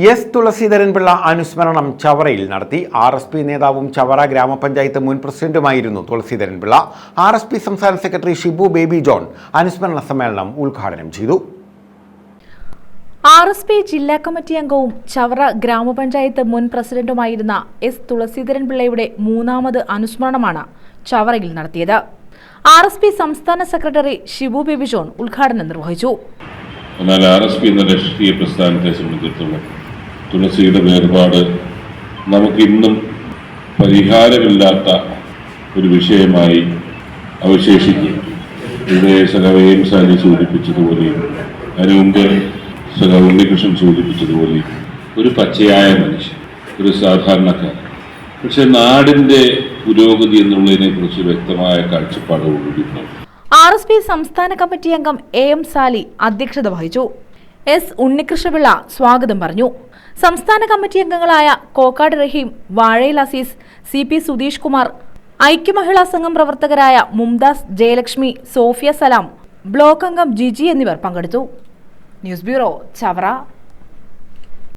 S Thulaseedharanpillai അനുസ്മരണം ചവറയിൽ നടത്തി. R S P നേതാവും ചവറ ഗ്രാമപഞ്ചായത്ത് മുൻ പ്രസിഡന്റുമായിരുന്നു തുളസീധരൻപിള്ള. ആർ എസ് പി സംസ്ഥാന സെക്രട്ടറി ഷിബു ബേബി ജോൺ അനുസ്മരണ സമ്മേളനം ഉദ്ഘാടനം ചെയ്തു. ആർ എസ് പി ജില്ലാ കമ്മിറ്റി അംഗവും ചവറ ഗ്രാമപഞ്ചായത്ത് മുൻ പ്രസിഡന്റുമായിരുന്ന എസ് തുളസീധരൻ പിള്ളയുടെ മൂന്നാമത് അനുസ്മരണമാണ് ചവറയിൽ നടത്തിയത്. ആർ എസ് പി സംസ്ഥാന സെക്രട്ടറി ഷിബു ബേബി ജോൺ ഉദ്ഘാടനം നിർവഹിച്ചു. എന്നാൽ ആർ എസ് പി എന്ന രാഷ്ട്രീയ പ്രസ്ഥാനത്തെ സംബന്ധിച്ചിടത്തോളം തുളസിയുടെ വേർപാട് നമുക്കിന്നും പരിഹാരമില്ലാത്ത ഒരു വിഷയമായി അവശേഷിക്കും. ഇവിടെ സഖവയും സാരി സൂചിപ്പിച്ചതുപോലെയും അതിനു സഖ ഉണ്ണികൃഷ്ണൻ സൂചിപ്പിച്ചതുപോലെയും ഒരു പച്ചയായ മനുഷ്യൻ ഒരു സാധാരണക്കാരൻ. പക്ഷെ നാടിന്റെ പുരോഗതി എന്നുള്ളതിനെ കുറിച്ച് വ്യക്തമായ കാഴ്ചപ്പാടോടുകൂടി ആർ എസ് പി സംസ്ഥാന കമ്മിറ്റി അംഗം എ എം സാലി അധ്യക്ഷത വഹിച്ചു. എസ് ഉണ്ണികൃഷ്ണപിള്ള സ്വാഗതം പറഞ്ഞു. സംസ്ഥാന കമ്മിറ്റി അംഗങ്ങളായ കോക്കാട് റഹീം വാഴയിൽ അസീസ് സി പി സുധീഷ് കുമാർ ഐക്യമഹിളാ സംഘം പ്രവർത്തകരായ മുംതാസ് ജയലക്ഷ്മി സോഫിയ സലാം ബ്ലോക്ക് അംഗം ജിജി എന്നിവർ പങ്കെടുത്തു. News bureau Chavara.